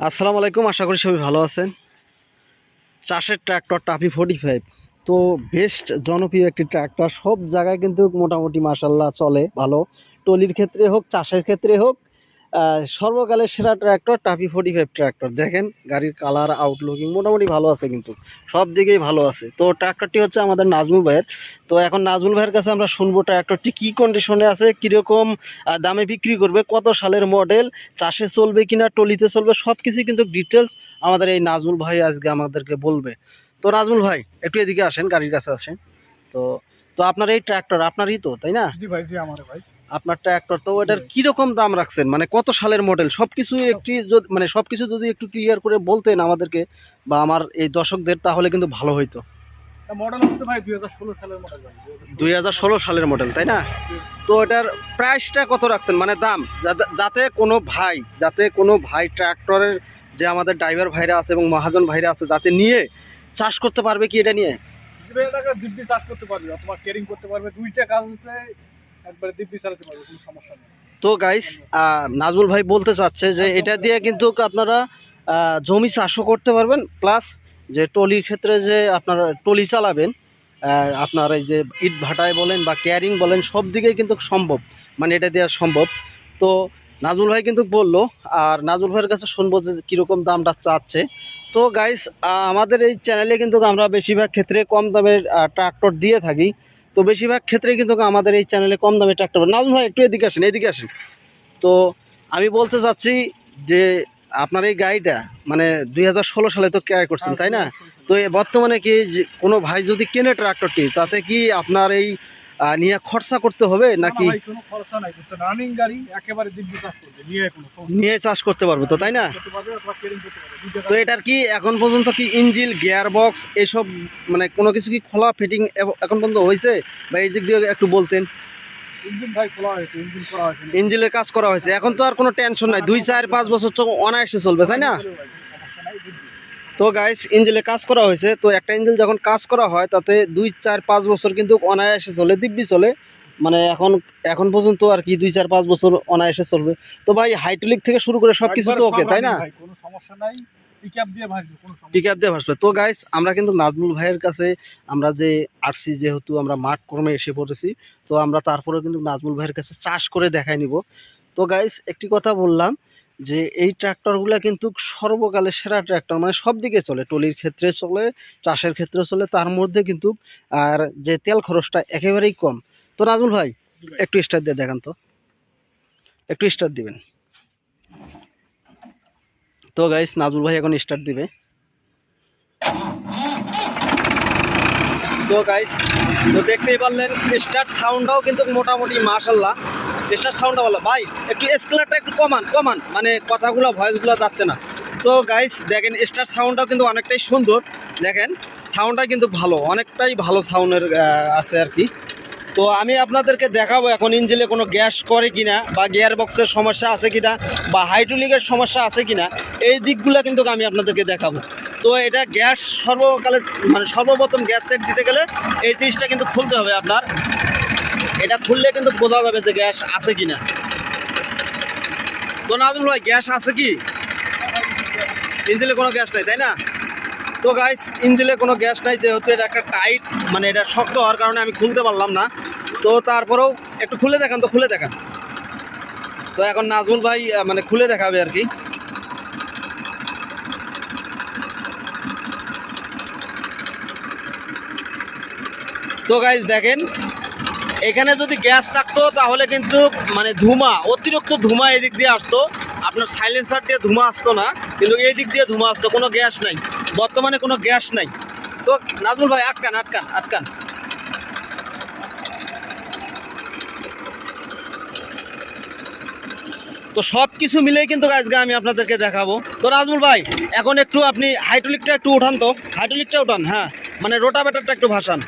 আসসালামু আলাইকুম, আশা করি সবাই ভালো আছেন। চাষের ট্র্যাক্টর টাফি ফোর্টি ফাইভ তো বেস্ট জনপ্রিয় একটি ট্র্যাক্টর সব জায়গায় কিন্তু মোটামুটি মাসাল্লাহ চলে ভালো। টলির ক্ষেত্রে হোক, চাষের ক্ষেত্রে হোক সর্বকালের সেরা tractor TAFE forty five tractor দেখেন, গাড়ির কালার আউটলুকিং মোটামুটি ভালো আছে কিন্তু, সব দিকেই ভালো আছে। তো ট্র্যাক্টরটি হচ্ছে আমাদের নাজমুল ভাইয়ের। তো এখন নাজমুল ভাইয়ের কাছে আমরা শুনব ট্র্যাক্টরটি কী কন্ডিশনে আছে, কীরকম দামে বিক্রি করবে, কত সালের মডেল চাষে চলবে কিনা, টলিতে চলবে সব কিছুই কিন্তু ডিটেলস আমাদের এই নাজমুল ভাই আজকে আমাদেরকে বলবে। তো নাজমুল ভাই, একটু এদিকে আসেন, গাড়ির কাছে আসেন। তো তো আপনার এই ট্র্যাক্টর আপনারই তো, তাই না? জি ভাই, জি আমার ভাই। আপনার ট্র্যাক্টর তো ওটার কীরকম দাম রাখছেন? মানে কত সালের মডেল সব কিছু একটি মানে সব কিছু যদি একটু ক্লিয়ার করে বলতেন আমাদেরকে বা আমার এই দর্শকদের তাহলে কিন্তু ভালো হইতো। মডেল হচ্ছে ভাই দুই হাজার ষোলো সালের মডেল দুই হাজার ষোলো। সালের মডেল তাই না? তো এটার প্রাইসটা কত রাখছেন? মানে দাম যাতে- কোনো ভাই যাতে কোনো ভাই ট্র্যাক্টরের যে আমাদের ড্রাইভার ভাইরা আছে এবং মহাজন ভাইরা আছে যাতে নিয়ে চাষ করতে পারবে কি এটা নিয়ে? দিব্যি চাষ করতে পারবে অথবা কেরিং করতে পারবে দুইটা কাজ তো গাইস নাজমুল ভাই বলতে চাচ্ছে যে এটা দিয়ে কিন্তু আপনারা জমি চাষও করতে পারবেন প্লাস যে টলির ক্ষেত্রে যে আপনারা টলি চালাবেন আপনার এই যে ইট ভাটায় বলেন বা ক্যারিং বলেন, সব দিকেই কিন্তু সম্ভব মানে এটা দেওয়া সম্ভব। তো নাজমুল ভাই কিন্তু বলল, আর নাজমুল ভাইয়ের কাছে শুনব যে কীরকম দামটা চাচ্ছে। তো গাইস আমাদের এই চ্যানেলে কিন্তু আমরা বেশিরভাগ ক্ষেত্রে কম দামের ট্রাক্টর দিয়ে থাকি। তো বেশিরভাগ ক্ষেত্রে কিন্তু আমাদের এই চ্যানেলে কম দামে ট্রাক্টর নাজম ভাই, একটু এদিকে আসেন এদিকে আসেন। তো আমি বলতে চাচ্ছি যে আপনার এই গাড়িটা মানে দুই হাজার ষোলো সালে তো ক্রয় করছেন, তাই না? তো বর্তমানে কি কোনো ভাই যদি কেনে ট্রাক্টরটি তাতে কি আপনার এই নিয়ে খরচা করতে হবে নাকি কোনো খরচা নাই বুঝছেন? রানিং গাড়ি একেবারে দিব্যি চাষ করবে নিয়ে কোনো নিয়ে চাষ করতে পারব তো তাই না? তো এটার কি এখন পর্যন্ত কি ইঞ্জিল গিয়ার বক্স এসব মানে কোনো কিছু কি খোলা ফিটিং এখন পর্যন্ত হয়েছে? বা এই দিক দিয়ে একটু বলতেন। ইঞ্জিন ভাই খোলা হয়েছে ইঞ্জিন করা হয়েছে ইঞ্জিলের কাজ করা হয়েছে। এখন তো আর কোনো টেনশন নাই। দুই চার পাঁচ বছর তো অনায়াসে চলবে তাই না? তো গাইস ইঞ্জিলে কাজ করা হয়েছে। তো একটা ইঞ্জিল যখন কাজ করা হয় তাতে দুই চার পাঁচ বছর কিন্তু অনায়াসে চলে দিব্যি চলে। মানে এখন এখন পর্যন্ত আর কি দুই চার পাঁচ বছর অনায়াসে চলবে। তো ভাই হাইড্রোলিক থেকে শুরু করে সব কিছু তো ওকে তাই না? কোনো সমস্যা নাই। পিকআপ দিয়ে ভাসবে পিক আপ দিয়ে ভাসবে। তো গাইস আমরা কিন্তু নাজমুল ভাইয়ের কাছে আমরা যে আসছি যেহেতু আমরা মাঠ কর্মে এসে পড়েছি তো আমরা তারপরেও কিন্তু নাজমুল ভাইয়ের কাছে চাষ করে দেখাই নিব। তো গাইস একটি কথা বললাম যে এই ট্র্যাক্টরগুলো কিন্তু সর্বকালের সেরা ট্র্যাক্টর মানে সব দিকে চলে, টলির ক্ষেত্রে চলে, চাষের ক্ষেত্রে চলে, তার মধ্যে কিন্তু, আর যে তেল খরচটা একেবারেই কম। তো নাজমুল ভাই, একটু স্টার্ট দিয়ে দেখান তো। একটু স্টার্ট দিবেন। তো গাইস নাজমুল ভাই এখন স্টার্ট দিবে। তো গাইস তো দেখতেই পারলেন স্টার্ট সাউন্ডটাও কিন্তু মোটামুটি মাশাল্লাহ স্টার্ট সাউন্ডটা ভালো। ভাই, একটু স্কেলারটা একটু কমান কমান। মানে কথাগুলো ভয়েসগুলো যাচ্ছে না। তো গাইস দেখেন স্টার্ট সাউন্ডটাও কিন্তু অনেকটাই সুন্দর। দেখেন সাউন্ডটা কিন্তু ভালো, অনেকটাই ভালো সাউন্ডের আছে আর কি। তো আমি আপনাদেরকে দেখাবো এখন ইঞ্জিনে কোনো গ্যাস করে কিনা, বা গিয়ার বক্সের সমস্যা আছে কিনা, বা হাইড্রোলিকের সমস্যা আছে কিনা, এই দিকগুলো কিন্তু আমি আপনাদেরকে দেখাবো। তো এটা গ্যাস সর্বকালে মানে সর্বপ্রথম গ্যাস চেক দিতে গেলে এই জিনিসটা কিন্তু খুলতে হবে আপনার। এটা খুললে কিন্তু বোঝা যাবে যে গ্যাস আছে কিনা। তো নাজমুল ভাই, গ্যাস আছে কি? ইঞ্জিনে কোনো গ্যাস নাই, তাই না? তো গাইস ইঞ্জিনে কোনো গ্যাস নাই, যেহেতু এটা একটা টাইট মানে এটা শক্ত হওয়ার কারণে আমি খুলতে পারলাম না। তো তারপরেও একটু খুলে দেখান তো, খুলে দেখান। তো এখন নাজমুল ভাই মানে খুলে দেখাবে আর কি। তো গাইস দেখেন এখানে যদি গ্যাস থাকতো, তাহলে কিন্তু মানে ধুমা, অতিরিক্ত ধুমা এদিক দিয়ে আসতো। আপনার সাইলেন্সার দিয়ে ধুমা আসতো না, কিন্তু এই দিক দিয়ে ধুমা আসতো, কোনো গ্যাস নাই। বর্তমানে কোনো গ্যাস নাই। তো, নাজমুল ভাই, আটকান আটকান আটকান। তো সব কিছু মিলেই কিন্তু আজকে আমি আপনাদেরকে দেখাবো। তো রাজমুল ভাই, এখন একটু আপনি হাইড্রোলিকটা একটু উঠান তো। হাইড্রোলিকটা উঠান হ্যাঁ। মানে রোটাভেটারটা একটু ভাসান।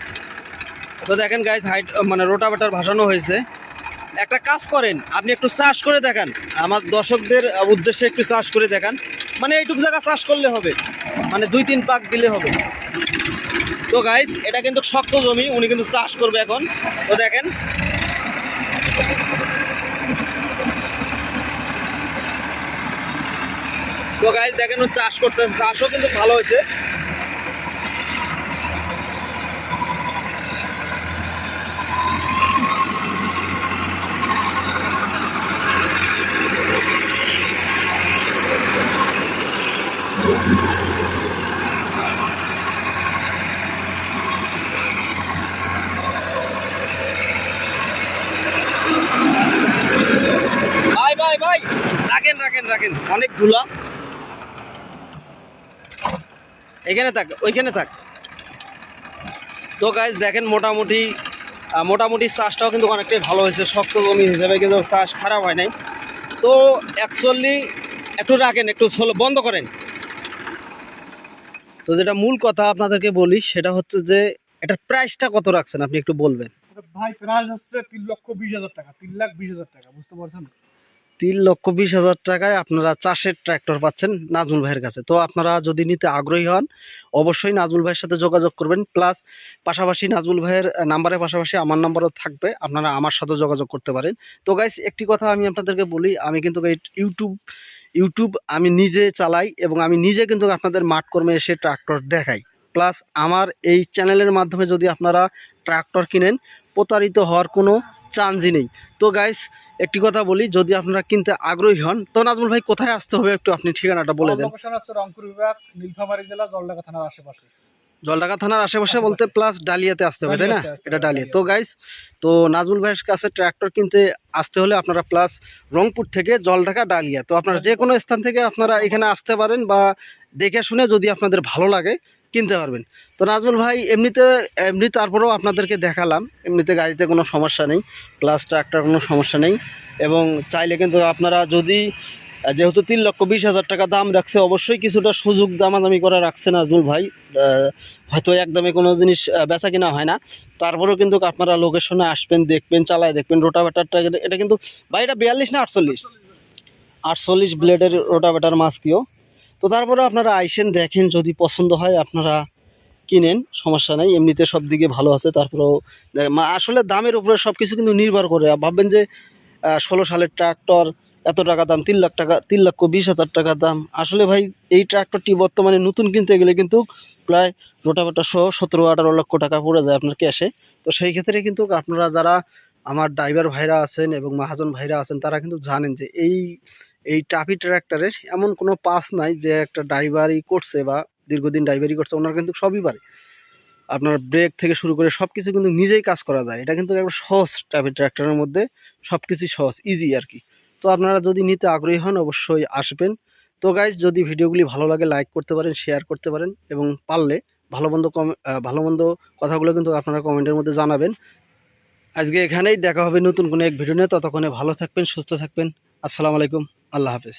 তো দেখেন গাইজ হাইট মানে রোটাভেটার ভাসানো হয়েছে। একটা কাজ করেন, আপনি একটু চাষ করে দেখান। আমার দর্শকদের উদ্দেশ্যে একটু চাষ করে দেখান। মানে এইটুকু জায়গা চাষ করলে হবে। মানে দুই তিন পাক দিলে হবে। তো গাইজ এটা কিন্তু শক্ত জমি, উনি কিন্তু চাষ করবে এখন। তো দেখেন। তো গাইজ দেখেন চাষ করতেছে। চাষও কিন্তু ভালো হয়েছে। ভাই ভাই। রাখেন রাখেন রাখেন। অনেক ধুলা। এখানে থাক, ওইখানে থাক। তো গাইজ দেখেন মোটামুটি মোটামুটি চাষটাও কিন্তু অনেকটাই ভালো হয়েছে। শক্ত জমি হিসেবে কিন্তু চাষ খারাপ হয় নাই। তো অ্যাকচুয়ালি একটু রাখেন, একটু slow- বন্ধ করেন। তো যেটা মূল কথা আপনাদেরকে বলি, সেটা হচ্ছে যে এটার প্রাইসটা কত রাখছেন? আপনি একটু বলবেন। ভাই প্রাইস হচ্ছে তিন লক্ষ বিশ হাজার টাকা, তিন লাখ বিশ হাজার টাকা, বুঝতে পারছেন? তিন লক্ষ বিশ হাজার টাকায় আপনারা চাষের ট্র্যাক্টর পাচ্ছেন নাজমুল ভাইয়ের কাছে। তো আপনারা যদি নিতে আগ্রহী হন, অবশ্যই নাজমুল ভাইয়ের সাথে যোগাযোগ করবেন। প্লাস পাশাপাশি নাজমুল ভাইয়ের নাম্বারের পাশাপাশি আমার নাম্বারও থাকবে, আপনারা আমার সাথে যোগাযোগ করতে পারেন। তো গাইস একটি কথা আমি আপনাদেরকে বলি, আমি কিন্তু ইউটিউব ইউটিউব আমি নিজে চালাই এবং আমি নিজে কিন্তু আপনাদের মাঠ কর্মে এসে ট্রাক্টর দেখাই। প্লাস আমার এই চ্যানেলের মাধ্যমে যদি আপনারা ট্রাক্টর কিনেন, প্রতারিত হওয়ার কোনো চান্সই নেই। তো গাইস একটি কথা বলি যদি আপনারা কিনতে আগ্রহী হন তো নাজমুল ভাই কোথায় আসতে হবে একটু আপনি ঠিকানাটা বলে দেন। লোকেশন হচ্ছে রংপুর বিভাগ নীলফামারী জেলা জলঢাকা থানার আশেপাশে। জলঢাকা থানার আশেপাশে বলতে প্লাস ডালিয়াতে আসতে হবে তাই না? এটা ডালিয়া। ডালিয়া। তো গাইস তো নাজমুল ভাইয়ের কাছে ট্র্যাক্টর কিনতে আসতে হলে আপনারা প্লাস রংপুর থেকে জলঢাকা ডালিয়া। তো আপনারা যে কোনো স্থান থেকে আপনারা এখানে আসতে পারেন বা দেখে শুনে যদি আপনাদের ভালো লাগে কিনতে পারবেন। তো নাজমুল ভাই, এমনিতে, এমনি তারপরেও আপনাদেরকে দেখালাম। এমনিতে গাড়িতে কোনো সমস্যা নেই প্লাস ট্রাক্টর কোনো সমস্যা নেই। এবং চাইলে কিন্তু আপনারা যদি যেহেতু তিন লক্ষ বিশ হাজার টাকা দাম রাখছে, অবশ্যই কিছুটা সুযোগ দামাদামি করে রাখছে নাজমুল ভাই। হয়তো একদমে কোনো জিনিস বেচা কিনা হয় না। তারপরেও কিন্তু আপনারা লোকেশনে আসবেন, দেখবেন, চালায় দেখবেন রোটাভেটারটা এটা কিন্তু, ভাই, এটা বিয়াল্লিশ না আটচল্লিশ? আটচল্লিশ ব্লেডের রোটাভেটার মাস্কিও তো তারপরে আপনারা আইসেন, দেখেন যদি পছন্দ হয় আপনারা কিনেন, সমস্যা নাই। এমনিতে সব দিকে ভালো আছে, তারপরেও আসলে দামের উপরে সব কিছু কিন্তু নির্ভর করে। ভাববেন যে ষোলো সালের ট্রাক্টর, এত টাকা দাম, তিন লাখ টাকা, তিন লক্ষ বিশ হাজার টাকা দাম। আসলে ভাই, এই ট্রাক্টরটি বর্তমানে নতুন কিনতে গেলে কিন্তু প্রায় রোটাভেটার সহ সতেরো আঠারো লক্ষ টাকা পড়ে যায় আপনার ক্যাশে। তো সেই ক্ষেত্রে কিন্তু আপনারা যারা আমার ড্রাইভার ভাইরা আছেন এবং মাহাজন ভাইরা আছেন, তারা কিন্তু জানেন যে এই এই টাফি ট্র্যাক্টরের এমন কোনো পাস নাই যে একটা ড্রাইভারই করছে বা দীর্ঘদিন ড্রাইভারি করছে, ওনার কিন্তু সবই পারে আপনার ব্রেক থেকে শুরু করে সব কিছু কিন্তু নিজেই কাজ করা যায়। এটা কিন্তু একবার সহজ টাফি ট্র্যাক্টরের মধ্যে সব কিছুই সহজ ইজি আর কি। তো আপনারা যদি নিতে আগ্রহী হন, অবশ্যই আসবেন। তো গাইজ যদি ভিডিওগুলি ভালো লাগে লাইক করতে পারেন শেয়ার করতে পারেন এবং পারলে ভালো মন্দ কম ভালো মন্দ কথাগুলো কিন্তু আপনারা কমেন্টের মধ্যে জানাবেন। আজকে এখানেই দেখা হবে নতুন কোনো এক ভিডিও নিয়ে। ততক্ষণে ভালো থাকবেন, সুস্থ থাকবেন। আসসালামু আলাইকুম। আল্লাহ হাফেজ।